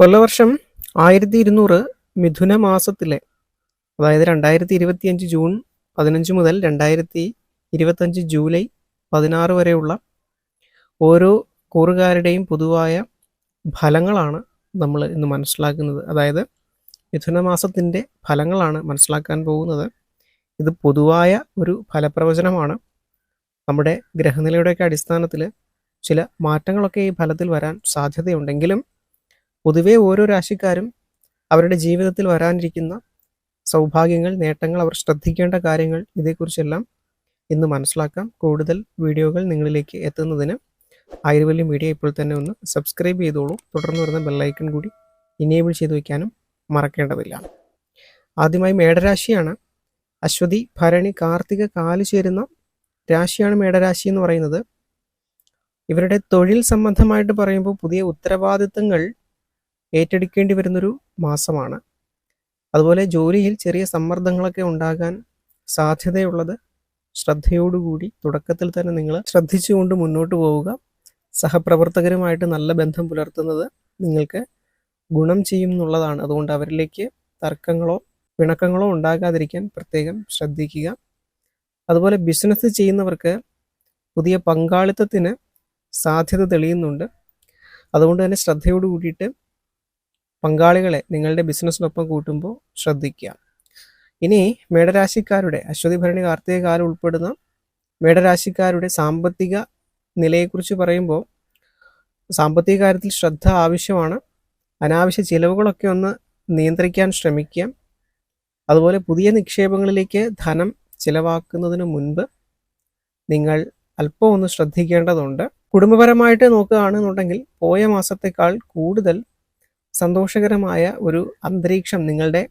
കൊല്ലവർഷം ആയിരത്തി ഇരുന്നൂറ് മിഥുന മാസത്തിലെ അതായത് രണ്ടായിരത്തി ഇരുപത്തിയഞ്ച് ജൂൺ പതിനഞ്ച് മുതൽ രണ്ടായിരത്തി ഇരുപത്തഞ്ച് ജൂലൈ പതിനാറ് വരെയുള്ള ഓരോ കൂറുകാരുടെയും പൊതുവായ ഫലങ്ങളാണ് നമ്മൾ ഇന്ന് മനസ്സിലാക്കുന്നത്. അതായത് മിഥുന മാസത്തിന്റെ ഫലങ്ങളാണ് മനസ്സിലാക്കാൻ പോകുന്നത്. ഇത് പൊതുവായ ഒരു ഫലപ്രവചനമാണ്. നമ്മുടെ ഗ്രഹനിലയുടെയൊക്കെ അടിസ്ഥാനത്തിൽ ചില മാറ്റങ്ങളൊക്കെ ഈ ഫലത്തിൽ വരാൻ സാധ്യതയുണ്ടെങ്കിലും പൊതുവേ ഓരോ രാശിക്കാരും അവരുടെ ജീവിതത്തിൽ വരാനിരിക്കുന്ന സൗഭാഗ്യങ്ങൾ നേട്ടങ്ങൾ അവർ ശ്രദ്ധിക്കേണ്ട കാര്യങ്ങൾ ഇതേക്കുറിച്ചെല്ലാം ഇന്ന് മനസ്സിലാക്കാം. കൂടുതൽ വീഡിയോകൾ നിങ്ങളിലേക്ക് എത്തുന്നതിന് ആയുർവല്യം മീഡിയ ഇപ്പോൾ തന്നെ ഒന്ന് സബ്സ്ക്രൈബ് ചെയ്തോളൂ. തുടർന്ന് വരുന്ന ബെല്ലൈക്കൺ കൂടി ഇനേബിൾ ചെയ്തു വയ്ക്കാനും മറക്കേണ്ടതില്ല. ആദ്യമായി മേടരാശിയാണ്. അശ്വതി ഭരണി കാർത്തിക കാൽ ചേരുന്ന രാശിയാണ് മേടരാശി എന്ന് പറയുന്നത്. ഇവരുടെ തൊഴിൽ സംബന്ധമായിട്ട് പറയുമ്പോൾ പുതിയ ഉത്തരവാദിത്തങ്ങൾ ഏറ്റെടുക്കേണ്ടി വരുന്നൊരു മാസമാണ്. അതുപോലെ ജോലിയിൽ ചെറിയ സമ്മർദ്ദങ്ങളൊക്കെ ഉണ്ടാകാൻ സാധ്യതയുള്ളത് ശ്രദ്ധയോടുകൂടി തുടക്കത്തിൽ തന്നെ നിങ്ങൾ ശ്രദ്ധിച്ചുകൊണ്ട് മുന്നോട്ട് പോവുക. സഹപ്രവർത്തകരുമായിട്ട് നല്ല ബന്ധം പുലർത്തുന്നത് നിങ്ങൾക്ക് ഗുണം ചെയ്യും എന്നുള്ളതാണ്. അതുകൊണ്ട് അവരിലേക്ക് തർക്കങ്ങളോ പിണക്കങ്ങളോ ഉണ്ടാകാതിരിക്കാൻ പ്രത്യേകം ശ്രദ്ധിക്കുക. അതുപോലെ ബിസിനസ് ചെയ്യുന്നവർക്ക് പുതിയ പങ്കാളിത്തത്തിന് സാധ്യത തെളിയുന്നുണ്ട്. അതുകൊണ്ട് തന്നെ ശ്രദ്ധയോട് കൂടിയിട്ട് പങ്കാളികളെ നിങ്ങളുടെ ബിസിനസ്സിനൊപ്പം കൂട്ടുമ്പോൾ ശ്രദ്ധിക്കുക. ഇനി മേടരാശിക്കാരുടെ അശ്വതി ഭരണി കാർത്തിക കാലം ഉൾപ്പെടുന്ന മേടരാശിക്കാരുടെ സാമ്പത്തിക നിലയെക്കുറിച്ച് പറയുമ്പോൾ സാമ്പത്തിക കാര്യത്തിൽ ശ്രദ്ധ ആവശ്യമാണ്. അനാവശ്യ ചിലവുകളൊക്കെ ഒന്ന് നിയന്ത്രിക്കാൻ ശ്രമിക്കുക. അതുപോലെ പുതിയ നിക്ഷേപങ്ങളിലേക്ക് ധനം ചിലവാക്കുന്നതിന് മുൻപ് നിങ്ങൾ അല്പം ഒന്ന് ശ്രദ്ധിക്കേണ്ടതുണ്ട്. കുടുംബപരമായിട്ട് നോക്കുകയാണെന്നുണ്ടെങ്കിൽ പോയ മാസത്തേക്കാൾ കൂടുതൽ സന്തോഷകരമായ ഒരു അന്തരീക്ഷം നിങ്ങളുടെ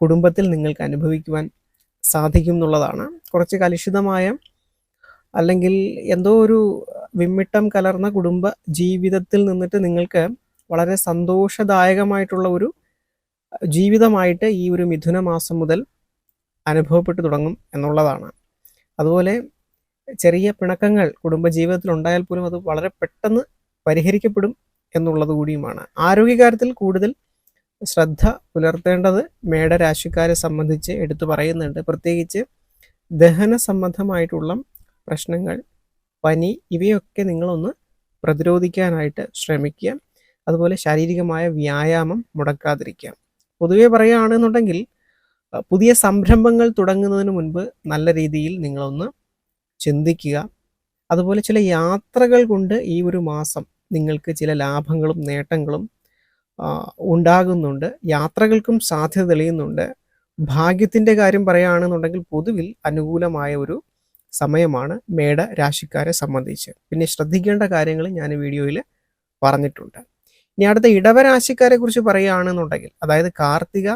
കുടുംബത്തിൽ നിങ്ങൾക്ക് അനുഭവിക്കുവാൻ സാധിക്കും എന്നുള്ളതാണ്. കുറച്ച് കലുഷിതമായ അല്ലെങ്കിൽ എന്തോ ഒരു വിമ്മിട്ടം കലർന്ന കുടുംബ ജീവിതത്തിൽ നിന്നിട്ട് നിങ്ങൾക്ക് വളരെ സന്തോഷദായകമായിട്ടുള്ള ഒരു ജീവിതമായിട്ട് ഈ ഒരു മിഥുന മാസം മുതൽ അനുഭവപ്പെട്ടു തുടങ്ങും എന്നുള്ളതാണ്. അതുപോലെ ചെറിയ പിണക്കങ്ങൾ കുടുംബജീവിതത്തിൽ ഉണ്ടായാൽ പോലും അത് വളരെ പെട്ടെന്ന് പരിഹരിക്കപ്പെടും എന്നുള്ളത് കൂടിയുമാണ്. ആരോഗ്യകാര്യത്തിൽ കൂടുതൽ ശ്രദ്ധ പുലർത്തേണ്ടത് മേടരാശിക്കാരെ സംബന്ധിച്ച് എടുത്തു പറയുന്നുണ്ട്. പ്രത്യേകിച്ച് ദഹന സംബന്ധമായിട്ടുള്ള പ്രശ്നങ്ങൾ പനി ഇവയൊക്കെ നിങ്ങളൊന്ന് പ്രതിരോധിക്കാനായിട്ട് ശ്രമിക്കുക. അതുപോലെ ശാരീരികമായ വ്യായാമം മുടക്കാതിരിക്കുക. പൊതുവെ പറയുകയാണെന്നുണ്ടെങ്കിൽ പുതിയ സംരംഭങ്ങൾ തുടങ്ങുന്നതിന് മുൻപ് നല്ല രീതിയിൽ നിങ്ങളൊന്ന് ചിന്തിക്കുക. അതുപോലെ ചില യാത്രകൾ കൊണ്ട് ഈ ഒരു മാസം നിങ്ങൾക്ക് ചില ലാഭങ്ങളും നേട്ടങ്ങളും ഉണ്ടാകുന്നുണ്ട്. യാത്രകൾക്കും സാധ്യത തെളിയുന്നുണ്ട്. ഭാഗ്യത്തിന്റെ കാര്യം പറയുകയാണെന്നുണ്ടെങ്കിൽ പൊതുവിൽ അനുകൂലമായ ഒരു സമയമാണ് മേട രാശിക്കാരെ സംബന്ധിച്ച്. പിന്നെ ശ്രദ്ധിക്കേണ്ട കാര്യങ്ങൾ ഞാൻ വീഡിയോയിൽ പറഞ്ഞിട്ടുണ്ട്. ഇനി അടുത്ത ഇടവരാശിക്കാരെ കുറിച്ച് പറയുകയാണെന്നുണ്ടെങ്കിൽ അതായത് കാർത്തിക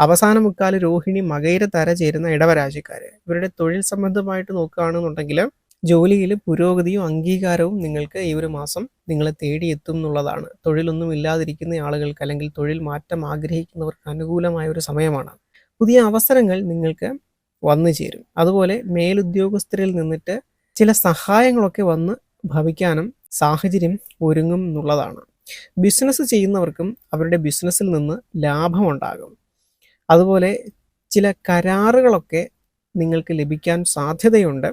അവസാന മുക്കാൽ രോഹിണി മകയിര തര ചേരുന്ന ഇടവരാശിക്കാര് ഇവരുടെ തൊഴിൽ സംബന്ധമായിട്ട് നോക്കുകയാണെന്നുണ്ടെങ്കിൽ ജോലിയിൽ പുരോഗതിയും അംഗീകാരവും നിങ്ങൾക്ക് ഈ ഒരു മാസം നിങ്ങളെ തേടിയെത്തും എന്നുള്ളതാണ്. തൊഴിലൊന്നും ഇല്ലാതിരിക്കുന്ന ആളുകൾക്ക് അല്ലെങ്കിൽ തൊഴിൽ മാറ്റം ആഗ്രഹിക്കുന്നവർക്ക് അനുകൂലമായ ഒരു സമയമാണ്. പുതിയ അവസരങ്ങൾ നിങ്ങൾക്ക് വന്നു ചേരും. അതുപോലെ മേലുദ്യോഗസ്ഥരിൽ നിന്നിട്ട് ചില സഹായങ്ങളൊക്കെ വന്ന് ഭവിക്കാനും സാഹചര്യം ഒരുങ്ങും എന്നുള്ളതാണ്. ബിസിനസ് ചെയ്യുന്നവർക്കും അവരുടെ ബിസിനസ്സിൽ നിന്ന് ലാഭമുണ്ടാകും. അതുപോലെ ചില കരാറുകളൊക്കെ നിങ്ങൾക്ക് ലഭിക്കാൻ സാധ്യതയുണ്ട്.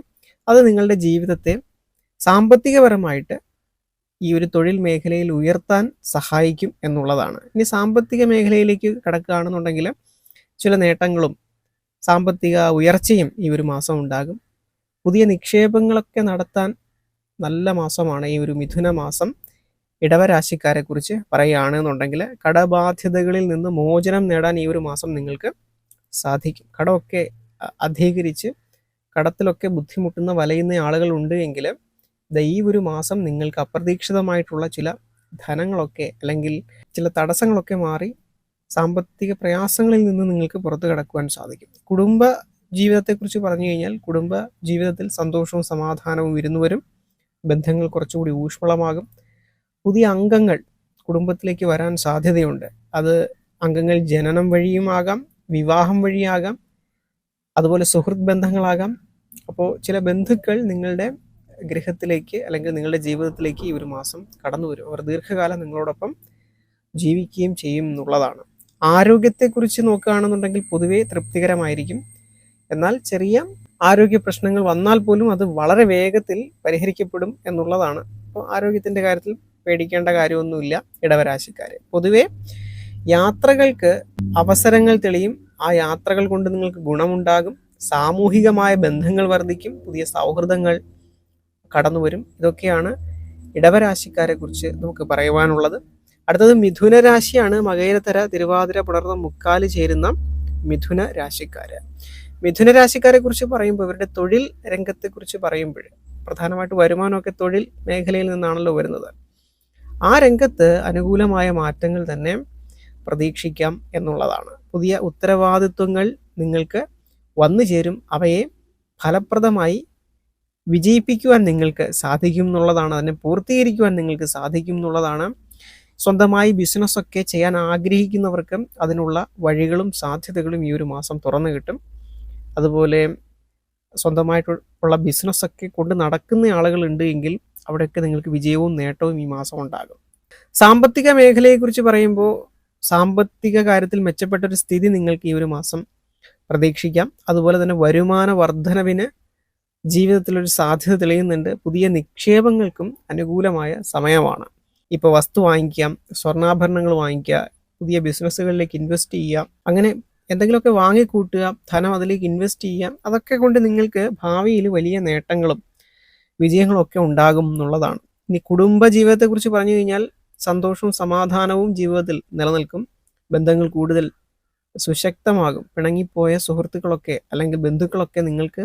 അത് നിങ്ങളുടെ ജീവിതത്തെ സാമ്പത്തികപരമായിട്ട് ഈ ഒരു തൊഴിൽ മേഖലയിൽ ഉയർത്താൻ സഹായിക്കും എന്നുള്ളതാണ്. ഇനി സാമ്പത്തിക മേഖലയിലേക്ക് കിടക്കുകയാണെന്നുണ്ടെങ്കിൽ ചില നേട്ടങ്ങളും സാമ്പത്തിക ഉയർച്ചയും ഈ ഒരു മാസം ഉണ്ടാകും. പുതിയ നിക്ഷേപങ്ങളൊക്കെ നടത്താൻ നല്ല മാസമാണ് ഈ ഒരു മിഥുന മാസം. ഇടവരാശിക്കാരെ കുറിച്ച് പറയുകയാണെന്നുണ്ടെങ്കിൽ കടബാധ്യതകളിൽ നിന്ന് മോചനം നേടാൻ ഈ ഒരു മാസം നിങ്ങൾക്ക് സാധിക്കും. കടമൊക്കെ അധികരിച്ച് കടത്തിലൊക്കെ ബുദ്ധിമുട്ടുന്ന വലയുന്ന ആളുകളുണ്ട് എങ്കിൽ ഈ ഒരു മാസം നിങ്ങൾക്ക് അപ്രതീക്ഷിതമായിട്ടുള്ള ചില ധനങ്ങളൊക്കെ അല്ലെങ്കിൽ ചില തടസ്സങ്ങളൊക്കെ മാറി സാമ്പത്തിക പ്രയാസങ്ങളിൽ നിന്ന് നിങ്ങൾക്ക് പുറത്തു കടക്കുവാൻ സാധിക്കും. കുടുംബ ജീവിതത്തെക്കുറിച്ച് പറഞ്ഞു കഴിഞ്ഞാൽ കുടുംബ ജീവിതത്തിൽ സന്തോഷവും സമാധാനവും ഇരുന്നുവരും ബന്ധങ്ങൾ കുറച്ചുകൂടി ഊഷ്മളമാകും. പുതിയ അംഗങ്ങൾ കുടുംബത്തിലേക്ക് വരാൻ സാധ്യതയുണ്ട്. അത് അംഗങ്ങൾ ജനനം വഴിയുമാകാം വിവാഹം വഴിയാകാം അതുപോലെ സുഹൃത്ത് ബന്ധങ്ങളാകാം അപ്പോൾ ചില ബന്ധുക്കൾ നിങ്ങളുടെ ഗൃഹത്തിലേക്ക് അല്ലെങ്കിൽ നിങ്ങളുടെ ജീവിതത്തിലേക്ക് ഈ ഒരു മാസം കടന്നു വരും. അവർ ദീർഘകാലം നിങ്ങളോടൊപ്പം ജീവിക്കുകയും ചെയ്യും എന്നുള്ളതാണ്. ആരോഗ്യത്തെക്കുറിച്ച് നോക്കുകയാണെന്നുണ്ടെങ്കിൽ പൊതുവേ തൃപ്തികരമായിരിക്കും. എന്നാൽ ചെറിയ ആരോഗ്യ പ്രശ്നങ്ങൾ വന്നാൽ പോലും അത് വളരെ വേഗത്തിൽ പരിഹരിക്കപ്പെടും എന്നുള്ളതാണ്. അപ്പോൾ ആരോഗ്യത്തിന്റെ കാര്യത്തിൽ പേടിക്കേണ്ട കാര്യമൊന്നുമില്ല ഇടവരാശിക്കാർ പൊതുവേ യാത്രകൾക്ക് അവസരങ്ങൾ തെളിയും. ആ യാത്രകൾ കൊണ്ട് നിങ്ങൾക്ക് ഗുണമുണ്ടാകും. സാമൂഹികമായ ബന്ധങ്ങൾ വർദ്ധിക്കും പുതിയ സൗഹൃദങ്ങൾ കടന്നുവരും. ഇതൊക്കെയാണ് ഇടവരാശിക്കാരെ കുറിച്ച് നമുക്ക് പറയുവാനുള്ളത്. അടുത്തത് മിഥുന രാശിയാണ് മകയിരത്തര തിരുവാതിര പുലർന്ന മുക്കാൽ ചേരുന്ന മിഥുന രാശിക്കാര് മിഥുന രാശിക്കാരെ കുറിച്ച് പറയുമ്പോൾ ഇവരുടെ തൊഴിൽ രംഗത്തെ കുറിച്ച് പറയുമ്പോൾ പ്രധാനമായിട്ട് വരുമാനമൊക്കെ തൊഴിൽ മേഖലയിൽ നിന്നാണല്ലോ വരുന്നത്. ആ രംഗത്ത് അനുകൂലമായ മാറ്റങ്ങൾ തന്നെ പ്രതീക്ഷിക്കാം എന്നുള്ളതാണ്. പുതിയ ഉത്തരവാദിത്വങ്ങൾ നിങ്ങൾക്ക് വന്നു ചേരും അവയെ ഫലപ്രദമായി വിജയിപ്പിക്കുവാൻ നിങ്ങൾക്ക് സാധിക്കും എന്നുള്ളതാണ് അതിനെ പൂർത്തീകരിക്കുവാൻ നിങ്ങൾക്ക് സാധിക്കും എന്നുള്ളതാണ്. സ്വന്തമായി ബിസിനസ്സൊക്കെ ചെയ്യാൻ ആഗ്രഹിക്കുന്നവർക്ക് അതിനുള്ള വഴികളും സാധ്യതകളും ഈ ഒരു മാസം തുറന്നു കിട്ടും. അതുപോലെ സ്വന്തമായിട്ടുള്ള ബിസിനസ്സൊക്കെ കൊണ്ട് നടക്കുന്ന ആളുകളുണ്ട് എങ്കിൽ അവിടെയൊക്കെ നിങ്ങൾക്ക് വിജയവും നേട്ടവും ഈ മാസം ഉണ്ടാകും. സാമ്പത്തിക മേഖലയെക്കുറിച്ച് പറയുമ്പോൾ സാമ്പത്തിക കാര്യത്തിൽ മെച്ചപ്പെട്ട ഒരു സ്ഥിതി നിങ്ങൾക്ക് ഈ ഒരു മാസം പ്രതീക്ഷിക്കാം. അതുപോലെ തന്നെ വരുമാന വർധനവിന് ജീവിതത്തിലൊരു സാധ്യത തെളിയുന്നുണ്ട്. പുതിയ നിക്ഷേപങ്ങൾക്കും അനുകൂലമായ സമയമാണ്. ഇപ്പോൾ വസ്തു വാങ്ങിക്കാം സ്വർണാഭരണങ്ങൾ വാങ്ങിക്കുക പുതിയ ബിസിനസ്സുകളിലേക്ക് ഇൻവെസ്റ്റ് ചെയ്യുക അങ്ങനെ എന്തെങ്കിലുമൊക്കെ വാങ്ങിക്കൂട്ടുക ധനം അതിലേക്ക് ഇൻവെസ്റ്റ് ചെയ്യാം. അതൊക്കെ കൊണ്ട് നിങ്ങൾക്ക് ഭാവിയിൽ വലിയ നേട്ടങ്ങളും വിജയങ്ങളും ഒക്കെ ഉണ്ടാകും എന്നുള്ളതാണ്. ഇനി കുടുംബ ജീവിതത്തെക്കുറിച്ച് പറഞ്ഞു കഴിഞ്ഞാൽ സന്തോഷവും സമാധാനവും ജീവിതത്തിൽ നിലനിൽക്കും. ബന്ധങ്ങൾ കൂടുതൽ സുശക്തമാകും. പിണങ്ങിപ്പോയ സുഹൃത്തുക്കളൊക്കെ അല്ലെങ്കിൽ ബന്ധുക്കളൊക്കെ നിങ്ങൾക്ക്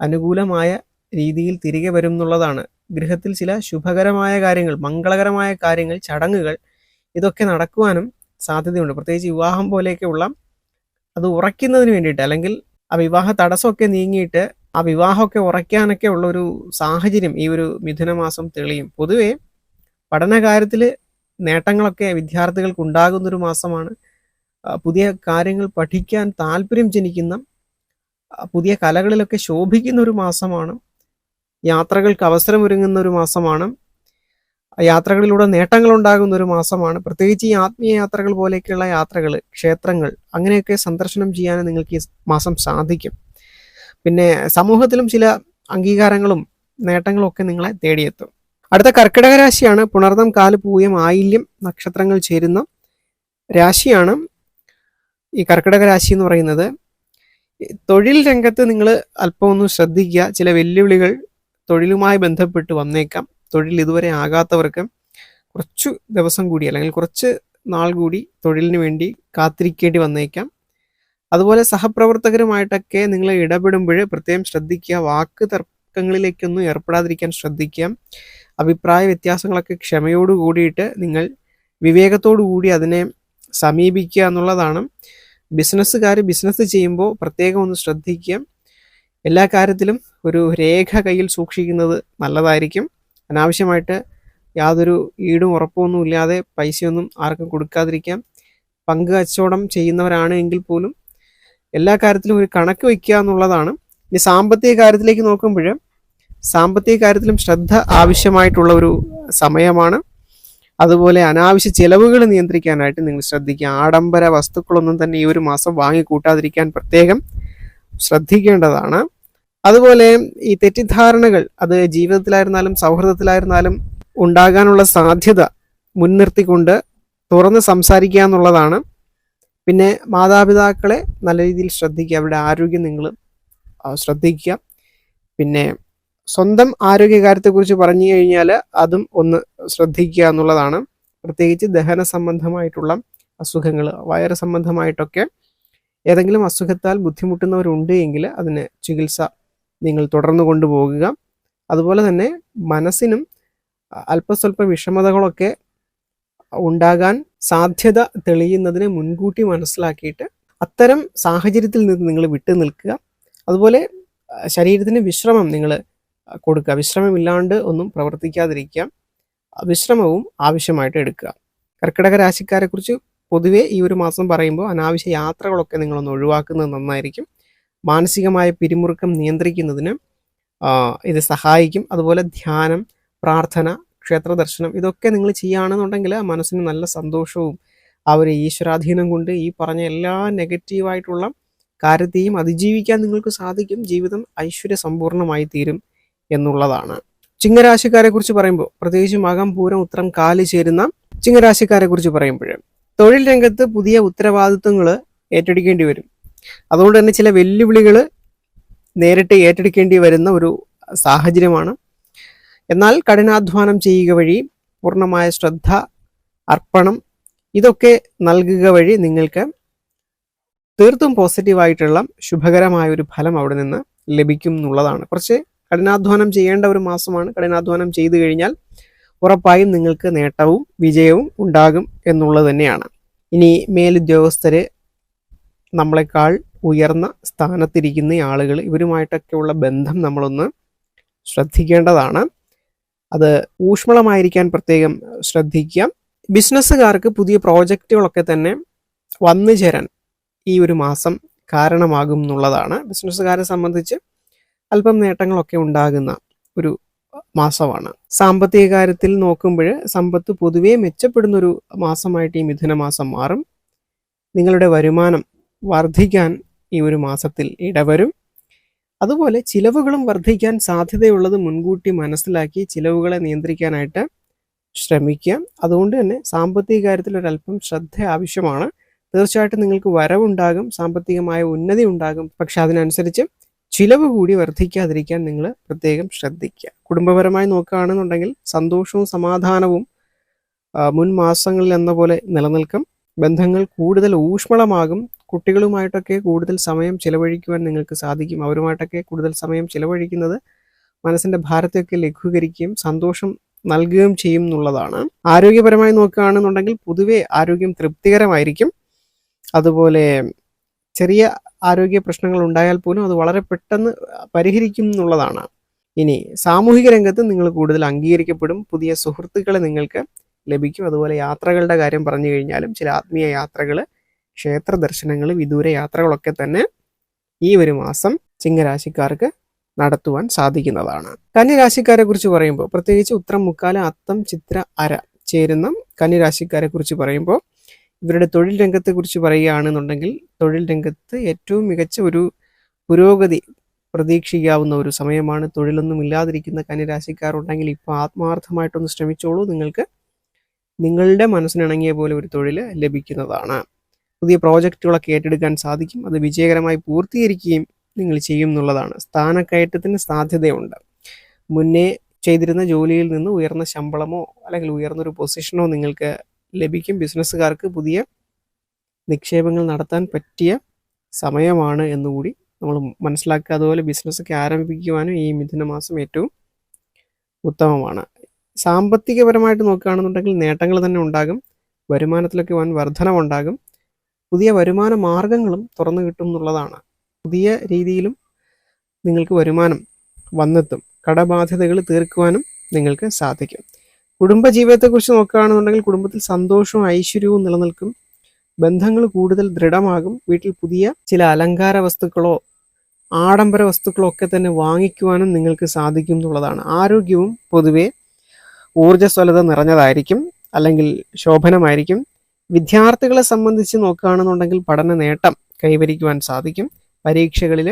അനുകൂലമായ രീതിയിൽ തിരികെ വരും എന്നുള്ളതാണ് ഗൃഹത്തിൽ ചില ശുഭകരമായ കാര്യങ്ങൾ മംഗളകരമായ കാര്യങ്ങൾ ചടങ്ങുകൾ ഇതൊക്കെ നടക്കുവാനും സാധ്യതയുണ്ട്. പ്രത്യേകിച്ച് വിവാഹം പോലെയൊക്കെയുള്ള അത് ഉറയ്ക്കുന്നതിന് വേണ്ടിയിട്ട് അല്ലെങ്കിൽ ആ വിവാഹ തടസ്സമൊക്കെ നീങ്ങിയിട്ട് ആ വിവാഹമൊക്കെ ഉറയ്ക്കാനൊക്കെ ഉള്ള ഒരു സാഹചര്യം ഈ ഒരു മിഥുനമാസം തെളിയും. പൊതുവേ പഠനകാര്യത്തിൽ നേട്ടങ്ങളൊക്കെ വിദ്യാർത്ഥികൾക്ക് ഉണ്ടാകുന്നൊരു മാസമാണ് പുതിയ കാര്യങ്ങൾ പഠിക്കാൻ താല്പര്യം ജനിക്കുന്ന പുതിയ കലകളിലൊക്കെ ശോഭിക്കുന്ന ഒരു മാസമാണ്. യാത്രകൾക്ക് അവസരമൊരുങ്ങുന്ന ഒരു മാസമാണ്. യാത്രകളിലൂടെ നേട്ടങ്ങൾ ഉണ്ടാകുന്ന ഒരു മാസമാണ്. പ്രത്യേകിച്ച് ഈ ആത്മീയ യാത്രകൾ പോലെയൊക്കെയുള്ള യാത്രകൾ ക്ഷേത്രങ്ങൾ അങ്ങനെയൊക്കെ സന്ദർശനം ചെയ്യാൻ നിങ്ങൾക്ക് ഈ മാസം സാധിക്കും. പിന്നെ സമൂഹത്തിലും ചില അംഗീകാരങ്ങളും നേട്ടങ്ങളും ഒക്കെ നിങ്ങളെ തേടിയെത്തും. അടുത്ത കർക്കിടക രാശിയാണ്. പുണർദം കാൽ പൂയം ആയില്യം നക്ഷത്രങ്ങൾ ചേരുന്ന രാശിയാണ്. ഈ കർക്കിടക രാശി എന്ന് പറയുന്നത് തൊഴിൽ രംഗത്ത് നിങ്ങൾ അല്പം ഒന്ന് ശ്രദ്ധിക്കുക. ചില വെല്ലുവിളികൾ തൊഴിലുമായി ബന്ധപ്പെട്ട് വന്നേക്കാം. തൊഴിൽ ഇതുവരെ ആകാത്തവർക്ക് കുറച്ചു ദിവസം കൂടി അല്ലെങ്കിൽ കുറച്ച് നാൾ കൂടി തൊഴിലിന് വേണ്ടി കാത്തിരിക്കേണ്ടി വന്നേക്കാം. അതുപോലെ സഹപ്രവർത്തകരുമായിട്ടൊക്കെ നിങ്ങൾ ഇടപെടുമ്പോൾ പ്രത്യേകം ശ്രദ്ധിക്കുക. വാക്ക് തർക്കങ്ങളിലേക്കൊന്നും ഏർപ്പെടാതിരിക്കാൻ ശ്രദ്ധിക്കുക. അഭിപ്രായ വ്യത്യാസങ്ങളൊക്കെ ക്ഷമയോട് കൂടിയിട്ട് നിങ്ങൾ വിവേകത്തോടു കൂടി അതിനെ സമീപിക്കുക എന്നുള്ളതാണ് ബിസിനസ്സുകാർ ബിസിനസ് ചെയ്യുമ്പോൾ പ്രത്യേകം ഒന്ന് ശ്രദ്ധിക്കുക. എല്ലാ കാര്യത്തിലും ഒരു രേഖ കയ്യിൽ സൂക്ഷിക്കുന്നത് നല്ലതായിരിക്കും. അനാവശ്യമായിട്ട് യാതൊരു ഈടും ഉറപ്പൊന്നും ഇല്ലാതെ പൈസയൊന്നും ആർക്കും കൊടുക്കാതിരിക്കാം. പങ്ക് കച്ചവടം ചെയ്യുന്നവരാണ് എങ്കിൽ പോലും എല്ലാ കാര്യത്തിലും ഒരു കണക്ക് വയ്ക്കുക എന്നുള്ളതാണ്. ഇനി സാമ്പത്തിക കാര്യത്തിലേക്ക് നോക്കുമ്പോൾ സാമ്പത്തിക കാര്യത്തിലും ശ്രദ്ധ ആവശ്യമായിട്ടുള്ള ഒരു സമയമാണ്. അതുപോലെ അനാവശ്യ ചിലവുകൾ നിയന്ത്രിക്കാനായിട്ട് നിങ്ങൾ ശ്രദ്ധിക്കുക. ആഡംബര വസ്തുക്കളൊന്നും തന്നെ ഈ ഒരു മാസം വാങ്ങിക്കൂട്ടാതിരിക്കാൻ പ്രത്യേകം ശ്രദ്ധിക്കേണ്ടതാണ്. അതുപോലെ ഈ തെറ്റിദ്ധാരണകൾ അത് ജീവിതത്തിലായിരുന്നാലും സൗഹൃദത്തിലായിരുന്നാലും ഉണ്ടാകാനുള്ള സാധ്യത മുൻനിർത്തിക്കൊണ്ട് തുറന്ന് സംസാരിക്കുക എന്നുള്ളതാണ്. പിന്നെ മാതാപിതാക്കളെ നല്ല രീതിയിൽ ശ്രദ്ധിക്കുക. അവരുടെ ആരോഗ്യം നിങ്ങൾ ശ്രദ്ധിക്കുക. പിന്നെ സ്വന്തം ആരോഗ്യകാര്യത്തെക്കുറിച്ച് പറഞ്ഞു കഴിഞ്ഞാൽ അതും ഒന്ന് ശ്രദ്ധിക്കുക എന്നുള്ളതാണ്. പ്രത്യേകിച്ച് ദഹന സംബന്ധമായിട്ടുള്ള അസുഖങ്ങൾ വയറ് സംബന്ധമായിട്ടൊക്കെ ഏതെങ്കിലും അസുഖത്താൽ ബുദ്ധിമുട്ടുന്നവരുണ്ട് എങ്കിൽ അതിന് ചികിത്സ നിങ്ങൾ തുടർന്നു കൊണ്ടുപോകുക. അതുപോലെ തന്നെ മനസ്സിനും അല്പസ്വല്പ വിഷമതകളൊക്കെ ഉണ്ടാകാൻ സാധ്യത തെളിയുന്നതിനെ മുൻകൂട്ടി മനസ്സിലാക്കിയിട്ട് അത്തരം സാഹചര്യത്തിൽ നിന്ന് നിങ്ങൾ വിട്ടു നിൽക്കുക അതുപോലെ ശരീരത്തിന് വിശ്രമം നിങ്ങൾ കൊടുക്കുക. വിശ്രമമില്ലാണ്ട് ഒന്നും പ്രവർത്തിക്കാതിരിക്കുക. വിശ്രമവും ആവശ്യമായിട്ട് എടുക്കുക. കർക്കിടക രാശിക്കാരെ കുറിച്ച് പൊതുവെ ഈ ഒരു മാസം പറയുമ്പോൾ അനാവശ്യ യാത്രകളൊക്കെ നിങ്ങളൊന്ന് ഒഴിവാക്കുന്നത് നന്നായിരിക്കും. മാനസികമായ പിരിമുറുക്കം നിയന്ത്രിക്കുന്നതിന് ഇത് സഹായിക്കും. അതുപോലെ ധ്യാനം പ്രാർത്ഥന ക്ഷേത്ര ദർശനം ഇതൊക്കെ നിങ്ങൾ ചെയ്യുകയാണെന്നുണ്ടെങ്കിൽ മനസ്സിന് നല്ല സന്തോഷവും ആ ഒരു ഈശ്വരാധീനം കൊണ്ട് ഈ പറഞ്ഞ എല്ലാ നെഗറ്റീവായിട്ടുള്ള കാര്യത്തെയും അതിജീവിക്കാൻ നിങ്ങൾക്ക് സാധിക്കും. ജീവിതം ഐശ്വര്യ സമ്പൂർണമായി തീരും. എന്നുള്ളതാണ്. ചിങ്ങരാശിക്കാരെ കുറിച്ച് പറയുമ്പോൾ പ്രത്യേകിച്ചും മകം പൂരം ഉത്തരം കാൽ ചേരുന്ന ചിങ്ങരാശിക്കാരെ കുറിച്ച് പറയുമ്പോൾ തൊഴിൽ രംഗത്ത് പുതിയ ഉത്തരവാദിത്വങ്ങൾ ഏറ്റെടുക്കേണ്ടി വരും. അതുകൊണ്ട് തന്നെ ചില വെല്ലുവിളികൾ നേരിട്ട് ഏറ്റെടുക്കേണ്ടി വരുന്ന ഒരു സാഹചര്യമാണ്. എന്നാൽ കഠിനാധ്വാനം ചെയ്യുക വഴി പൂർണമായ ശ്രദ്ധ അർപ്പണം ഇതൊക്കെ നൽകുക വഴി നിങ്ങൾക്ക് തീർത്തും പോസിറ്റീവായിട്ടുള്ള ശുഭകരമായ ഒരു ഫലം അവിടെ നിന്ന് ലഭിക്കും എന്നുള്ളതാണ് കുറച്ച് കഠിനാധ്വാനം ചെയ്യേണ്ട ഒരു മാസമാണ് കഠിനാധ്വാനം ചെയ്തു കഴിഞ്ഞാൽ ഉറപ്പായും നിങ്ങൾക്ക് നേട്ടവും വിജയവും ഉണ്ടാകും എന്നുള്ളത് തന്നെയാണ്. ഇനി മേലുദ്യോഗസ്ഥര് നമ്മളെക്കാൾ ഉയർന്ന സ്ഥാനത്തിരിക്കുന്ന ആളുകൾ ഇവരുമായിട്ടൊക്കെയുള്ള ബന്ധം നമ്മളൊന്ന് ശ്രദ്ധിക്കേണ്ടതാണ്. അത് ഊഷ്മളമായിരിക്കാൻ പ്രത്യേകം ശ്രദ്ധിക്കുക. ബിസിനസ്സുകാർക്ക് പുതിയ പ്രോജക്റ്റുകളൊക്കെ തന്നെ വന്നു ചേരാൻ ഈ ഒരു മാസം കാരണമാകും എന്നുള്ളതാണ്. ബിസിനസ്സുകാരെ സംബന്ധിച്ച് അല്പം നേട്ടങ്ങളൊക്കെ ഉണ്ടാകുന്ന ഒരു മാസമാണ്. സാമ്പത്തിക കാര്യത്തിൽ നോക്കുമ്പോൾ സമ്പത്ത് പൊതുവെ മെച്ചപ്പെടുന്ന ഒരു മാസമായിട്ട് ഈ മിഥുന മാസം മാറും. നിങ്ങളുടെ വരുമാനം വർദ്ധിക്കാൻ ഈ ഒരു മാസത്തിൽ ഇടവരും. അതുപോലെ ചിലവുകളും വർദ്ധിക്കാൻ സാധ്യതയുള്ളത് മുൻകൂട്ടി മനസ്സിലാക്കി ചിലവുകളെ നിയന്ത്രിക്കാനായിട്ട് ശ്രമിക്കുക. അതുകൊണ്ട് തന്നെ സാമ്പത്തിക കാര്യത്തിൽ ഒരല്പം ശ്രദ്ധ ആവശ്യമാണ്. തീർച്ചയായിട്ടും നിങ്ങൾക്ക് വരവുണ്ടാകും സാമ്പത്തികമായ ഉന്നതി ഉണ്ടാകും. പക്ഷെ അതിനനുസരിച്ച് ചിലവ് കൂടി വർദ്ധിക്കാതിരിക്കാൻ നിങ്ങൾ പ്രത്യേകം ശ്രദ്ധിക്കുക. കുടുംബപരമായി നോക്കുകയാണെന്നുണ്ടെങ്കിൽ സന്തോഷവും സമാധാനവും മുൻ മാസങ്ങളിൽ എന്ന പോലെ നിലനിൽക്കും. ബന്ധങ്ങൾ കൂടുതൽ ഊഷ്മളമാകും. കുട്ടികളുമായിട്ടൊക്കെ കൂടുതൽ സമയം ചിലവഴിക്കുവാൻ നിങ്ങൾക്ക് സാധിക്കും. അവരുമായിട്ടൊക്കെ കൂടുതൽ സമയം ചിലവഴിക്കുന്നത് മനസ്സിന്റെ ഭാരത്തെയൊക്കെ ലഘൂകരിക്കുകയും സന്തോഷം നൽകുകയും ചെയ്യും എന്നുള്ളതാണ്. ആരോഗ്യപരമായി നോക്കുകയാണെന്നുണ്ടെങ്കിൽ പൊതുവെ ആരോഗ്യം തൃപ്തികരമായിരിക്കും. അതുപോലെ ചെറിയ ആരോഗ്യ പ്രശ്നങ്ങൾ ഉണ്ടായാൽ പോലും അത് വളരെ പെട്ടെന്ന് പരിഹരിക്കും എന്നുള്ളതാണ്. ഇനി സാമൂഹിക രംഗത്ത് നിങ്ങൾ കൂടുതൽ അംഗീകരിക്കപ്പെടും. പുതിയ സുഹൃത്തുക്കളെ നിങ്ങൾക്ക് ലഭിക്കും. അതുപോലെ യാത്രകളുടെ കാര്യം പറഞ്ഞു കഴിഞ്ഞാലും ചില ആത്മീയ യാത്രകൾ ക്ഷേത്ര ദർശനങ്ങൾ വിദൂര യാത്രകളൊക്കെ തന്നെ ഈ ഒരു മാസം ചിങ്ങരാശിക്കാർക്ക് നടത്തുവാൻ സാധിക്കുന്നതാണ്. കന്യരാശിക്കാരെ കുറിച്ച് പറയുമ്പോൾ പ്രത്യേകിച്ച് ഉത്തരം മുക്കാല അത്തം ചിത്ര അര ചേരുന്ന കന്യരാശിക്കാരെ കുറിച്ച് പറയുമ്പോൾ ഇവരുടെ തൊഴിൽ രംഗത്തെ കുറിച്ച് പറയുകയാണെന്നുണ്ടെങ്കിൽ തൊഴിൽ രംഗത്ത് ഏറ്റവും മികച്ച ഒരു പുരോഗതി പ്രതീക്ഷിക്കാവുന്ന ഒരു സമയമാണ്. തൊഴിലൊന്നും ഇല്ലാതിരിക്കുന്ന കന്യരാശിക്കാരുണ്ടെങ്കിൽ ഇപ്പോൾ ആത്മാർത്ഥമായിട്ടൊന്ന് ശ്രമിച്ചോളൂ. നിങ്ങൾക്ക് നിങ്ങളുടെ മനസ്സിനിണങ്ങിയ പോലെ ഒരു തൊഴിൽ ലഭിക്കുന്നതാണ്. പുതിയ പ്രോജക്റ്റുകളൊക്കെ ഏറ്റെടുക്കാൻ സാധിക്കും. അത് വിജയകരമായി പൂർത്തീകരിക്കുകയും നിങ്ങൾ ചെയ്യും എന്നുള്ളതാണ്. സ്ഥാനക്കയറ്റത്തിന് സാധ്യതയുണ്ട്. മുന്നേ ചെയ്തിരുന്ന ജോലിയിൽ നിന്ന് ഉയർന്ന ശമ്പളമോ അല്ലെങ്കിൽ ഉയർന്നൊരു പൊസിഷനോ നിങ്ങൾക്ക് ലഭിക്കും. ബിസിനസ്സുകാർക്ക് പുതിയ നിക്ഷേപങ്ങൾ നടത്താൻ പറ്റിയ സമയമാണ് എന്നുകൂടി നമ്മൾ മനസ്സിലാക്കുക. അതുപോലെ ബിസിനസ്സൊക്കെ ആരംഭിക്കുവാനും ഈ മിഥുന മാസം ഏറ്റവും ഉത്തമമാണ്. സാമ്പത്തികപരമായിട്ട് നോക്കുകയാണെന്നുണ്ടെങ്കിൽ നേട്ടങ്ങൾ തന്നെ ഉണ്ടാകും. വരുമാനത്തിലൊക്കെ വൻ വർധനമുണ്ടാകും പുതിയ വരുമാന മാർഗങ്ങളും തുറന്നു കിട്ടും എന്നുള്ളതാണ്. പുതിയ രീതിയിലും നിങ്ങൾക്ക് വരുമാനം വന്നെത്തും. കടബാധ്യതകൾ തീർക്കുവാനും നിങ്ങൾക്ക് സാധിക്കും. കുടുംബജീവിതത്തെക്കുറിച്ച് നോക്കുകയാണെന്നുണ്ടെങ്കിൽ കുടുംബത്തിൽ സന്തോഷവും ഐശ്വര്യവും നിലനിൽക്കും. ബന്ധങ്ങൾ കൂടുതൽ ദൃഢമാകും. വീട്ടിൽ പുതിയ ചില അലങ്കാര വസ്തുക്കളോ ആഡംബര വസ്തുക്കളോ ഒക്കെ തന്നെ വാങ്ങിക്കുവാനും നിങ്ങൾക്ക് സാധിക്കും എന്നുള്ളതാണ്. ആരോഗ്യവും പൊതുവെ ഊർജസ്വലത നിറഞ്ഞതായിരിക്കും അല്ലെങ്കിൽ ശോഭനമായിരിക്കും. വിദ്യാർത്ഥികളെ സംബന്ധിച്ച് നോക്കുകയാണെന്നുണ്ടെങ്കിൽ പഠന നേട്ടം കൈവരിക്കുവാൻ സാധിക്കും. പരീക്ഷകളിൽ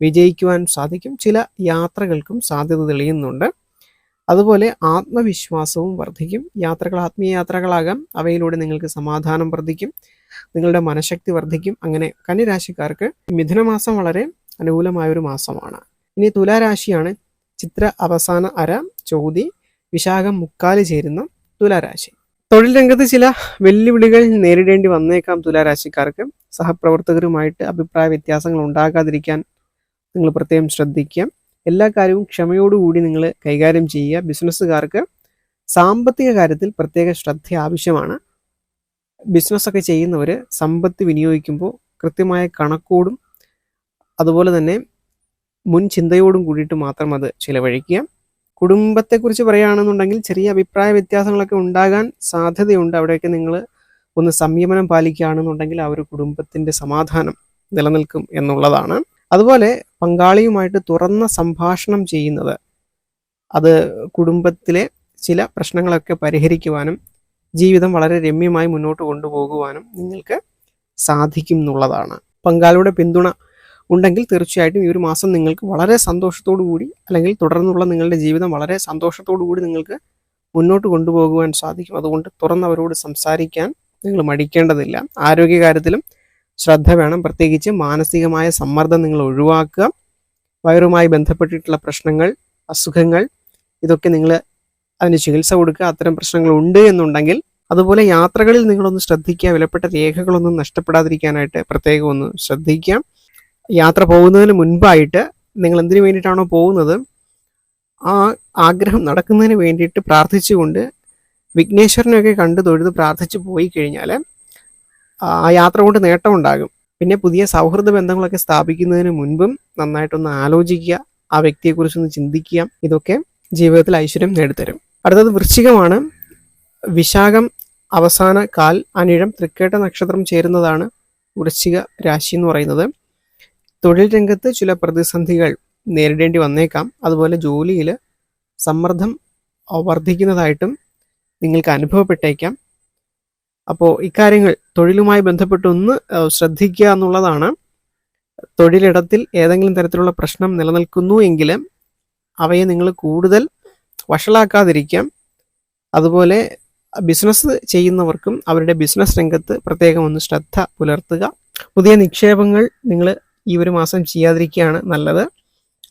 വിജയിക്കുവാൻ സാധിക്കും. ചില യാത്രകൾക്കും സാധ്യത തെളിയുന്നുണ്ട്. അതുപോലെ ആത്മവിശ്വാസവും വർദ്ധിക്കും. യാത്രകൾ ആത്മീയ യാത്രകളാകാം. അവയിലൂടെ നിങ്ങൾക്ക് സമാധാനം വർദ്ധിക്കും. നിങ്ങളുടെ മനഃശക്തി വർദ്ധിക്കും. അങ്ങനെ കന്നിരാശിക്കാർക്ക് മിഥുനമാസം വളരെ അനുകൂലമായ ഒരു മാസമാണ്. ഇനി തുലാരാശിയാണ് ചിത്ര അവസാന അര ചോതി. വിശാഖം മുക്കാൽ ചേരുന്ന തുലാരാശി. തൊഴിൽ രംഗത്ത് ചില വെല്ലുവിളികൾ നേരിടേണ്ടി വന്നേക്കാം തുലാരാശിക്കാർക്ക്. സഹപ്രവർത്തകരുമായിട്ട് അഭിപ്രായ വ്യത്യാസങ്ങൾ ഉണ്ടാകാതിരിക്കാൻ നിങ്ങൾ പ്രത്യേകം ശ്രദ്ധിക്കുക. എല്ലാ കാര്യവും ക്ഷമയോടുകൂടി നിങ്ങൾ കൈകാര്യം ചെയ്യുക. ബിസിനസ്സുകാർക്ക് സാമ്പത്തിക കാര്യത്തിൽ പ്രത്യേക ശ്രദ്ധ ആവശ്യമാണ്. ബിസിനസ്സൊക്കെ ചെയ്യുന്നവർ സമ്പത്ത് വിനിയോഗിക്കുമ്പോൾ കൃത്യമായ കണക്കോടും അതുപോലെ തന്നെ മുൻ ചിന്തയോടും കൂടിയിട്ട് മാത്രം അത് ചിലവഴിക്കുക. കുടുംബത്തെക്കുറിച്ച് പറയുകയാണെന്നുണ്ടെങ്കിൽ ചെറിയ അഭിപ്രായ വ്യത്യാസങ്ങളൊക്കെ ഉണ്ടാകാൻ സാധ്യതയുണ്ട്. അവിടെയൊക്കെ നിങ്ങൾ ഒന്ന് സംയമനം പാലിക്കുകയാണെന്നുണ്ടെങ്കിൽ ആ ഒരു കുടുംബത്തിന്റെ സമാധാനം നിലനിൽക്കും എന്നുള്ളതാണ്. അതുപോലെ പങ്കാളിയുമായിട്ട് തുറന്ന സംഭാഷണം ചെയ്യുന്നത്. അത് കുടുംബത്തിലെ ചില പ്രശ്നങ്ങളൊക്കെ പരിഹരിക്കുവാനും ജീവിതം വളരെ രമ്യമായി മുന്നോട്ട് കൊണ്ടുപോകുവാനും നിങ്ങൾക്ക് സാധിക്കും എന്നുള്ളതാണ്. പങ്കാളിയുടെ പിന്തുണ ഉണ്ടെങ്കിൽ തീർച്ചയായിട്ടും ഈ ഒരു മാസം നിങ്ങൾക്ക് വളരെ സന്തോഷത്തോടു കൂടി അല്ലെങ്കിൽ തുടർന്നുള്ള നിങ്ങളുടെ ജീവിതം വളരെ സന്തോഷത്തോടു കൂടി നിങ്ങൾക്ക് മുന്നോട്ട് കൊണ്ടുപോകുവാൻ സാധിക്കും. അതുകൊണ്ട് തുറന്നവരോട് സംസാരിക്കാൻ നിങ്ങൾ മടിക്കേണ്ടതില്ല. ആരോഗ്യകാര്യത്തിലും ശ്രദ്ധ വേണം. പ്രത്യേകിച്ച് മാനസികമായ സമ്മർദ്ദം നിങ്ങൾ ഒഴിവാക്കുക. വയറുമായി ബന്ധപ്പെട്ടിട്ടുള്ള പ്രശ്നങ്ങൾ അസുഖങ്ങൾ ഇതൊക്കെ നിങ്ങൾ അതിന് ചികിത്സ കൊടുക്കുക. അത്തരം പ്രശ്നങ്ങൾ ഉണ്ട് എന്നുണ്ടെങ്കിൽ അതുപോലെ യാത്രകളിൽ നിങ്ങളൊന്ന് ശ്രദ്ധിക്കുക. വിലപ്പെട്ട രേഖകളൊന്നും നഷ്ടപ്പെടാതിരിക്കാനായിട്ട് പ്രത്യേകം ഒന്ന് ശ്രദ്ധിക്കാം യാത്ര പോകുന്നതിന് മുൻപായിട്ട് നിങ്ങൾ എന്തിനു വേണ്ടിയിട്ടാണോ പോകുന്നത്? ആ ആഗ്രഹം നടക്കുന്നതിന് വേണ്ടിയിട്ട് പ്രാർത്ഥിച്ചുകൊണ്ട് വിഘ്നേശ്വരനെയൊക്കെ കണ്ട് തൊഴുത് പ്രാർത്ഥിച്ചു പോയി കഴിഞ്ഞാൽ ആ യാത്ര കൊണ്ട് നേട്ടമുണ്ടാകും പിന്നെ പുതിയ സൗഹൃദ ബന്ധങ്ങളൊക്കെ സ്ഥാപിക്കുന്നതിന് മുൻപും നന്നായിട്ടൊന്ന് ആലോചിക്കുക ആ വ്യക്തിയെക്കുറിച്ചൊന്ന് ചിന്തിക്കുക ഇതൊക്കെ ജീവിതത്തിൽ ഐശ്വര്യം നേടിത്തരും. അടുത്തത് വൃശ്ചികമാണ്. വിശാഖം അവസാന കാൽ അനിഴം തൃക്കേട്ട നക്ഷത്രം ചേരുന്നതാണ് വൃശ്ചിക രാശി എന്ന് പറയുന്നത്. തൊഴിൽ രംഗത്ത് ചില പ്രതിസന്ധികൾ നേരിടേണ്ടി വന്നേക്കാം. അതുപോലെ ജോലിയിൽ സമ്മർദ്ദം വർദ്ധിക്കുന്നതായിട്ടും നിങ്ങൾക്ക് അനുഭവപ്പെട്ടേക്കാം. അപ്പോൾ ഇക്കാര്യങ്ങൾ തൊഴിലുമായി ബന്ധപ്പെട്ട് ഒന്ന് ശ്രദ്ധിക്കുക എന്നുള്ളതാണ്. തൊഴിലിടത്തിൽ ഏതെങ്കിലും തരത്തിലുള്ള പ്രശ്നം നിലനിൽക്കുന്നു എങ്കിൽ അവയെ നിങ്ങൾ കൂടുതൽ വഷളാക്കാതിരിക്കാം. അതുപോലെ ബിസിനസ് ചെയ്യുന്നവർക്കും അവരുടെ ബിസിനസ് രംഗത്ത് പ്രത്യേകം ഒന്ന് ശ്രദ്ധ പുലർത്തുക. പുതിയ നിക്ഷേപങ്ങൾ നിങ്ങൾ ഈ ഒരു മാസം ചെയ്യാതിരിക്കുകയാണ് നല്ലത്.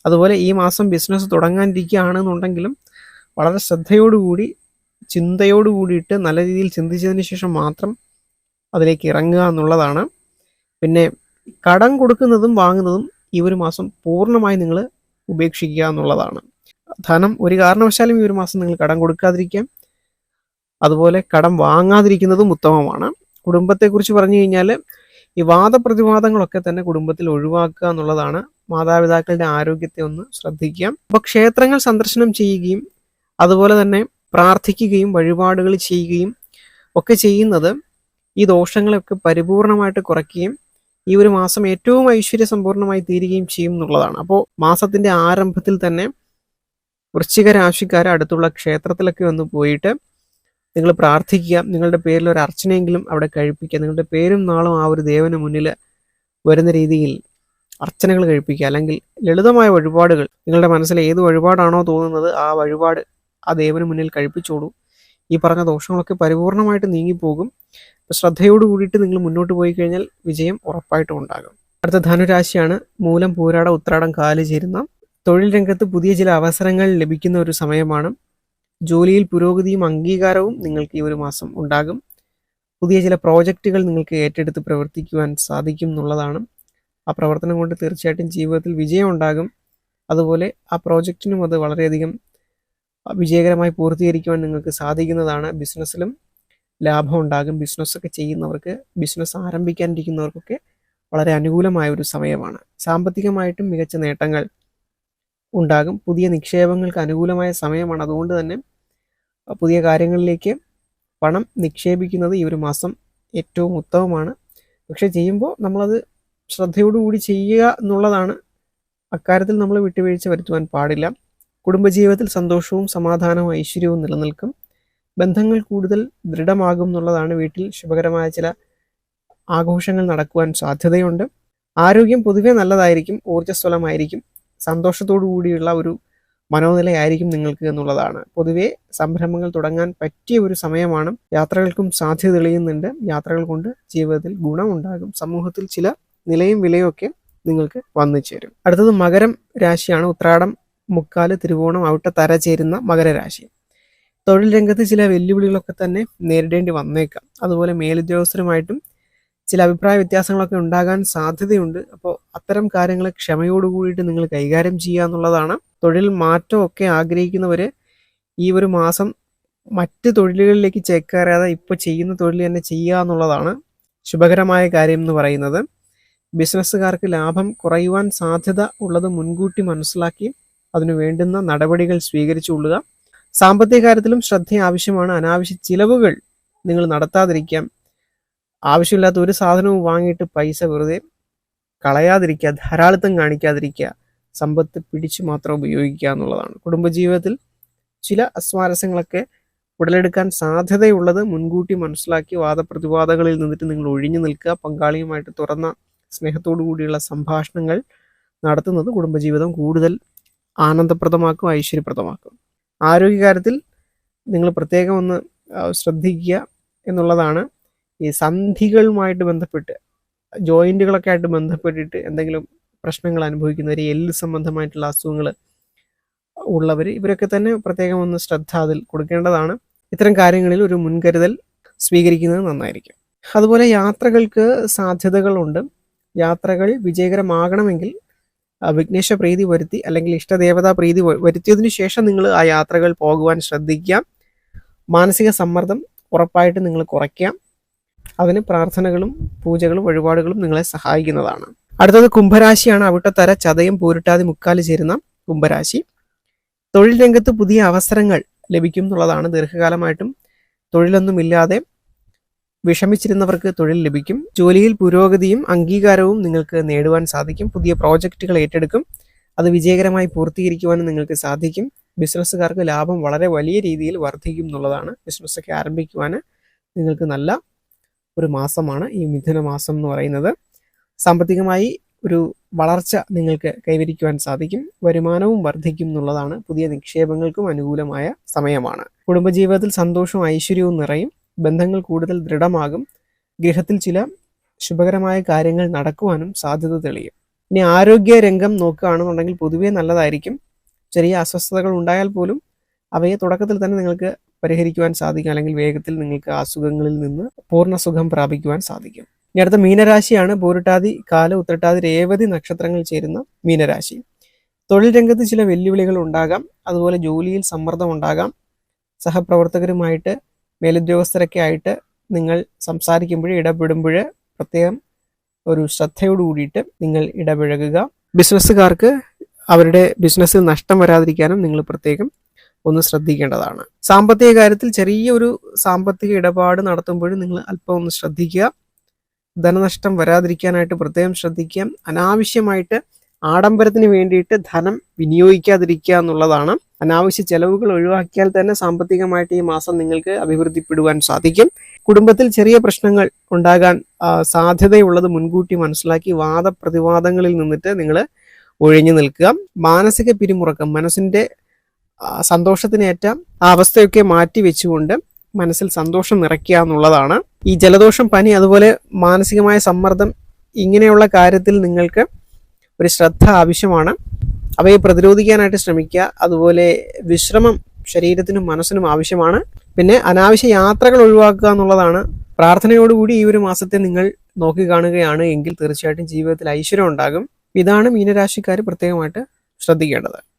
അതുപോലെ ഈ മാസം ബിസിനസ് തുടങ്ങാനിരിക്കുകയാണെന്നുണ്ടെങ്കിലും വളരെ ശ്രദ്ധയോടുകൂടി ചിന്തയോട് കൂടിയിട്ട് നല്ല രീതിയിൽ ചിന്തിച്ചതിന് ശേഷം മാത്രം അതിലേക്ക് ഇറങ്ങുക എന്നുള്ളതാണ്. പിന്നെ കടം കൊടുക്കുന്നതും വാങ്ങുന്നതും ഈ ഒരു മാസം പൂർണമായി നിങ്ങൾ ഉപേക്ഷിക്കുക എന്നുള്ളതാണ്. ധനം ഒരു കാരണവശാലും ഈ ഒരു മാസം നിങ്ങൾ കടം കൊടുക്കാതിരിക്കാം. അതുപോലെ കടം വാങ്ങാതിരിക്കുന്നതും ഉത്തമമാണ്. കുടുംബത്തെക്കുറിച്ച് പറഞ്ഞു കഴിഞ്ഞാൽ ഈ വാദപ്രതിവാദങ്ങളൊക്കെ തന്നെ കുടുംബത്തിൽ ഒഴിവാക്കുക എന്നുള്ളതാണ്. മാതാപിതാക്കളുടെ ആരോഗ്യത്തെ ഒന്ന് ശ്രദ്ധിക്കാം. അപ്പോൾ ക്ഷേത്രങ്ങൾ സന്ദർശനം ചെയ്യുകയും അതുപോലെ തന്നെ പ്രാർത്ഥിക്കുകയും വഴിപാടുകൾ ചെയ്യുകയും ഒക്കെ ചെയ്യുന്നത് ഈ ദോഷങ്ങളെയൊക്കെ പരിപൂർണമായിട്ട് കുറയ്ക്കുകയും ഈ ഒരു മാസം ഏറ്റവും ഐശ്വര്യ സമ്പൂർണമായി തീരുകയും ചെയ്യും എന്നുള്ളതാണ്. അപ്പോൾ മാസത്തിന്റെ ആരംഭത്തിൽ തന്നെ വൃശ്ചിക രാശിക്കാർ അടുത്തുള്ള ക്ഷേത്രത്തിലൊക്കെ ഒന്ന് പോയിട്ട് നിങ്ങൾ പ്രാർത്ഥിക്കുക നിങ്ങളുടെ പേരിൽ ഒരു അർച്ചനയെങ്കിലും അവിടെ കഴിപ്പിക്കുക നിങ്ങളുടെ പേരും നാളും ആ ഒരു ദേവന് മുന്നിൽ വരുന്ന രീതിയിൽ അർച്ചനകൾ കഴിപ്പിക്കുക അല്ലെങ്കിൽ ലളിതമായ വഴിപാടുകൾ നിങ്ങളുടെ മനസ്സിൽ ഏത് വഴിപാടാണോ തോന്നുന്നത് ആ വഴിപാട് ആ ദേവന് മുന്നിൽ കഴിപ്പിച്ചോളൂ. ഈ പറഞ്ഞ ദോഷങ്ങളൊക്കെ പരിപൂർണമായിട്ട് നീങ്ങിപ്പോകും. ശ്രദ്ധയോട് കൂടിയിട്ട് നിങ്ങൾ മുന്നോട്ട് പോയി കഴിഞ്ഞാൽ വിജയം ഉറപ്പായിട്ടും ഉണ്ടാകും. അടുത്ത ധനുരാശിയാണ്. മൂലം പൂരാട ഉത്രാടം കാൽ ചേരുന്ന തൊഴിൽ രംഗത്ത് പുതിയ ചില അവസരങ്ങൾ ലഭിക്കുന്ന ഒരു സമയമാണ്. ജോലിയിൽ പുരോഗതിയും അംഗീകാരവും നിങ്ങൾക്ക് ഈ ഒരു മാസം ഉണ്ടാകും. പുതിയ ചില പ്രോജക്റ്റുകൾ നിങ്ങൾക്ക് ഏറ്റെടുത്ത് പ്രവർത്തിക്കുവാൻ സാധിക്കും എന്നുള്ളതാണ്. ആ പ്രവർത്തനം കൊണ്ട് തീർച്ചയായിട്ടും ജീവിതത്തിൽ വിജയം ഉണ്ടാകും. അതുപോലെ ആ പ്രോജക്റ്റിനും അത് വളരെയധികം വിജയകരമായി പൂർത്തീകരിക്കുവാൻ നിങ്ങൾക്ക് സാധിക്കുന്നതാണ് ബിസിനസ്സിലും ലാഭം ഉണ്ടാകും. ബിസിനസ്സൊക്കെ ചെയ്യുന്നവർക്ക് ബിസിനസ് ആരംഭിക്കാനിരിക്കുന്നവർക്കൊക്കെ വളരെ അനുകൂലമായ ഒരു സമയമാണ്. സാമ്പത്തികമായിട്ടും മികച്ച നേട്ടങ്ങൾ ഉണ്ടാകും. പുതിയ നിക്ഷേപങ്ങൾക്ക് അനുകൂലമായ സമയമാണ്. അതുകൊണ്ട് തന്നെ പുതിയ കാര്യങ്ങളിലേക്ക് പണം നിക്ഷേപിക്കുന്നത് ഈ ഒരു മാസം ഏറ്റവും ഉത്തമമാണ്. പക്ഷേ ചെയ്യുമ്പോൾ നമ്മളത് ശ്രദ്ധയോടുകൂടി ചെയ്യുക എന്നുള്ളതാണ് അക്കാര്യത്തിൽ നമ്മൾ വിട്ടുവീഴ്ച വരുത്തുവാൻ പാടില്ല. കുടുംബജീവിതത്തിൽ സന്തോഷവും സമാധാനവും ഐശ്വര്യവും നിലനിൽക്കും. ബന്ധങ്ങൾ കൂടുതൽ ദൃഢമാകും എന്നുള്ളതാണ് വീട്ടിൽ ശുഭകരമായ ചില ആഘോഷങ്ങൾ നടക്കുവാൻ സാധ്യതയുണ്ട്. ആരോഗ്യം പൊതുവെ നല്ലതായിരിക്കും ഊർജസ്വലമായിരിക്കും. സന്തോഷത്തോടു കൂടിയുള്ള ഒരു മനോനിലയായിരിക്കും നിങ്ങൾക്ക് എന്നുള്ളതാണ്. പൊതുവേ സംരംഭങ്ങൾ തുടങ്ങാൻ പറ്റിയ ഒരു സമയമാണ്. യാത്രകൾക്കും സാധ്യത തെളിയുന്നുണ്ട്. യാത്രകൾ കൊണ്ട് ജീവിതത്തിൽ ഗുണമുണ്ടാകും. സമൂഹത്തിൽ ചില നിലയും വിലയും ഒക്കെ നിങ്ങൾക്ക് വന്നു ചേരും. അടുത്തത് മകരം രാശിയാണ്. ഉത്രാടം മുക്കാൽ തിരുവോണം ഔട്ട തര ചേരുന്ന മകരരാശി തൊഴിൽ രംഗത്ത് ചില വെല്ലുവിളികളൊക്കെ തന്നെ നേരിടേണ്ടി വന്നേക്കാം. അതുപോലെ മേലുദ്യോഗസ്ഥരുമായിട്ടും ചില അഭിപ്രായ വ്യത്യാസങ്ങളൊക്കെ ഉണ്ടാകാൻ സാധ്യതയുണ്ട്. അപ്പോൾ അത്തരം കാര്യങ്ങൾ ക്ഷമയോട് കൂടിയിട്ട് നിങ്ങൾ കൈകാര്യം ചെയ്യുക എന്നുള്ളതാണ്. തൊഴിൽ മാറ്റമൊക്കെ ആഗ്രഹിക്കുന്നവർ ഈ ഒരു മാസം മറ്റ് തൊഴിലുകളിലേക്ക് ചേക്കേറാതെ ഇപ്പോൾ ചെയ്യുന്ന തൊഴിൽ തന്നെ ചെയ്യുക എന്നുള്ളതാണ് ശുഭകരമായ കാര്യം എന്ന് പറയുന്നത്. ബിസിനസ്സുകാർക്ക് ലാഭം കുറയുവാൻ സാധ്യത ഉള്ളത് മുൻകൂട്ടി മനസ്സിലാക്കി അതിനു വേണ്ടുന്ന നടപടികൾ സ്വീകരിച്ചുകൊള്ളുക സാമ്പത്തിക കാര്യത്തിലും ശ്രദ്ധ ആവശ്യമാണ്. അനാവശ്യ ചിലവുകൾ നിങ്ങൾ നടത്താതിരിക്കാം. ആവശ്യമില്ലാത്ത ഒരു സാധനവും വാങ്ങിയിട്ട് പൈസ വെറുതെ കളയാതിരിക്കുക. ധാരാളിത്തം കാണിക്കാതിരിക്കുക. സമ്പത്ത് പിടിച്ചു മാത്രം ഉപയോഗിക്കുക എന്നുള്ളതാണ്. കുടുംബജീവിതത്തിൽ ചില അസ്വാരസ്യങ്ങളൊക്കെ ഉടലെടുക്കാൻ സാധ്യതയുള്ളത് മുൻകൂട്ടി മനസ്സിലാക്കി വാദപ്രതിവാദങ്ങളിൽ നിന്നിട്ട് നിങ്ങൾ ഒഴിഞ്ഞു നിൽക്കുക. പങ്കാളിയുമായിട്ട് തുറന്ന സ്നേഹത്തോടു കൂടിയുള്ള സംഭാഷണങ്ങൾ നടത്തുന്നത് കുടുംബജീവിതം കൂടുതൽ ആനന്ദപ്രദമാക്കും ഐശ്വര്യപ്രദമാക്കും. ആരോഗ്യകാര്യത്തിൽ നിങ്ങൾ പ്രത്യേകം ഒന്ന് ശ്രദ്ധിക്കുക എന്നുള്ളതാണ് ഈ സന്ധികളുമായിട്ട് ബന്ധപ്പെട്ട് ജോയിന്റുകളൊക്കെ ആയിട്ട് ബന്ധപ്പെട്ടിട്ട് എന്തെങ്കിലും പ്രശ്നങ്ങൾ അനുഭവിക്കുന്നവർ എല്ല് സംബന്ധമായിട്ടുള്ള അസുഖങ്ങൾ ഉള്ളവർ ഇവരൊക്കെ തന്നെ പ്രത്യേകം ഒന്ന് ശ്രദ്ധ അതിൽ കൊടുക്കേണ്ടതാണ്. ഇത്തരം കാര്യങ്ങളിൽ ഒരു മുൻകരുതൽ സ്വീകരിക്കുന്നത് നന്നായിരിക്കും. അതുപോലെ യാത്രകൾക്ക് സാധ്യതകളുണ്ട്. യാത്രകൾ വിജയകരമാകണമെങ്കിൽ വിഘ്നേശ പ്രീതി വരുത്തി അല്ലെങ്കിൽ ഇഷ്ടദേവതാ പ്രീതി വരുത്തിയതിനു ശേഷം നിങ്ങൾ ആ യാത്രകൾ പോകുവാൻ ശ്രദ്ധിക്കുക മാനസിക സമ്മർദ്ദം ഉറപ്പായിട്ട് നിങ്ങൾ കുറയ്ക്കാം. അതിന് പ്രാർത്ഥനകളും പൂജകളും വഴിപാടുകളും നിങ്ങളെ സഹായിക്കുന്നതാണ്. അടുത്തത് കുംഭരാശിയാണ്. അവിട്ടത്തര ചതയം പൂരിട്ടാതി മുക്കാലി ചേരുന്ന കുംഭരാശി. തൊഴിൽ രംഗത്ത് പുതിയ അവസരങ്ങൾ ലഭിക്കും എന്നുള്ളതാണ് ദീർഘകാലമായിട്ടും തൊഴിലൊന്നുമില്ലാതെ വിഷമിച്ചിരുന്നവർക്ക് തൊഴിൽ ലഭിക്കും. ജോലിയിൽ പുരോഗതിയും അംഗീകാരവും നിങ്ങൾക്ക് നേടുവാൻ സാധിക്കും. പുതിയ പ്രോജക്റ്റുകൾ ഏറ്റെടുക്കും. അത് വിജയകരമായി പൂർത്തീകരിക്കുവാനും നിങ്ങൾക്ക് സാധിക്കും. ബിസിനസ്സുകാർക്ക് ലാഭം വളരെ വലിയ രീതിയിൽ വർദ്ധിക്കും എന്നുള്ളതാണ് ബിസിനസ്സൊക്കെ ആരംഭിക്കുവാൻ നിങ്ങൾക്ക് നല്ല ഒരു മാസമാണ് ഈ മിഥുന മാസം എന്ന് പറയുന്നത്. സാമ്പത്തികമായി ഒരു വളർച്ച നിങ്ങൾക്ക് കൈവരിക്കുവാൻ സാധിക്കും. വരുമാനവും വർദ്ധിക്കും എന്നുള്ളതാണ് പുതിയ നിക്ഷേപങ്ങൾക്കും അനുകൂലമായ സമയമാണ്. കുടുംബജീവിതത്തിൽ സന്തോഷവും ഐശ്വര്യവും നിറയും. ബന്ധങ്ങൾ കൂടുതൽ ദൃഢമാകും. ഗൃഹത്തിൽ ചില ശുഭകരമായ കാര്യങ്ങൾ നടക്കുവാനും സാധ്യത തെളിയും. ഇനി ആരോഗ്യ രംഗം നോക്കുകയാണെന്നുണ്ടെങ്കിൽ പൊതുവേ നല്ലതായിരിക്കും. ചെറിയ അസ്വസ്ഥതകൾ ഉണ്ടായാൽ പോലും അവയെ തുടക്കത്തിൽ തന്നെ നിങ്ങൾക്ക് പരിഹരിക്കുവാൻ സാധിക്കും. അല്ലെങ്കിൽ വേഗത്തിൽ നിങ്ങൾക്ക് അസുഖങ്ങളിൽ നിന്ന് പൂർണ സുഖം പ്രാപിക്കുവാൻ സാധിക്കും. ഇനി അടുത്ത മീനരാശിയാണ്. പൂരിട്ടാതി കാല ഉത്രട്ടാതി രേവതി നക്ഷത്രങ്ങൾ ചേരുന്ന മീനരാശി. തൊഴിൽ രംഗത്ത് ചില വെല്ലുവിളികൾ ഉണ്ടാകാം. അതുപോലെ ജോലിയിൽ സമ്മർദ്ദം ഉണ്ടാകാം. സഹപ്രവർത്തകരുമായിട്ട് മേലുദ്യോഗസ്ഥരൊക്കെ ആയിട്ട് നിങ്ങൾ സംസാരിക്കുമ്പോൾ ഇടപെടുമ്പോൾ പ്രത്യേകം ഒരു ശ്രദ്ധയോട് കൂടിയിട്ട് നിങ്ങൾ ഇടപഴകുക. ബിസിനസ്സുകാർക്ക് അവരുടെ ബിസിനസ്സിൽ നഷ്ടം വരാതിരിക്കാനും നിങ്ങൾ പ്രത്യേകം ഒന്ന് ശ്രദ്ധിക്കേണ്ടതാണ്. സാമ്പത്തിക കാര്യത്തിൽ ചെറിയൊരു സാമ്പത്തിക ഇടപാട് നടത്തുമ്പോഴും നിങ്ങൾ അല്പം ഒന്ന് ശ്രദ്ധിക്കുക. ധനനഷ്ടം വരാതിരിക്കാനായിട്ട് പ്രത്യേകം ശ്രദ്ധിക്കുക. അനാവശ്യമായിട്ട് ആഡംബരത്തിന് വേണ്ടിയിട്ട് ധനം വിനിയോഗിക്കാതിരിക്കുക എന്നുള്ളതാണ്. അനാവശ്യ ചെലവുകൾ ഒഴിവാക്കിയാൽ തന്നെ സാമ്പത്തികമായിട്ട് ഈ മാസം നിങ്ങൾക്ക് അഭിവൃദ്ധിപ്പെടുവാൻ സാധിക്കും. കുടുംബത്തിൽ ചെറിയ പ്രശ്നങ്ങൾ ഉണ്ടാകാൻ സാധ്യതയുള്ളത് മുൻകൂട്ടി മനസ്സിലാക്കി വാദപ്രതിവാദങ്ങളിൽ നിന്നിട്ട് നിങ്ങൾ ഒഴിഞ്ഞു നിൽക്കുക. മാനസിക പിരിമുറക്കം മനസ്സിന്റെ സന്തോഷത്തിനേറ്റ ആ അവസ്ഥയൊക്കെ മാറ്റി വെച്ചുകൊണ്ട് മനസ്സിൽ സന്തോഷം നിറയ്ക്കുക എന്നുള്ളതാണ്. ഈ ജലദോഷം പനി അതുപോലെ മാനസികമായ സമ്മർദ്ദം ഇങ്ങനെയുള്ള കാര്യത്തിൽ നിങ്ങൾക്ക് ഒരു ശ്രദ്ധ ആവശ്യമാണ്. അവയെ പ്രതിരോധിക്കാനായിട്ട് ശ്രമിക്കുക. അതുപോലെ വിശ്രമം ശരീരത്തിനും മനസ്സിനും ആവശ്യമാണ്. പിന്നെ അനാവശ്യ യാത്രകൾ ഒഴിവാക്കുക എന്നുള്ളതാണ്. പ്രാർത്ഥനയോടുകൂടി ഈ ഒരു മാസത്തെ നിങ്ങൾ നോക്കി കാണുകയാണ് എങ്കിൽ തീർച്ചയായിട്ടും ജീവിതത്തിൽ ഐശ്വര്യം ഉണ്ടാകും. ഇതാണ് മീനരാശിക്കാർ പ്രത്യേകമായിട്ട് ശ്രദ്ധിക്കേണ്ടത്.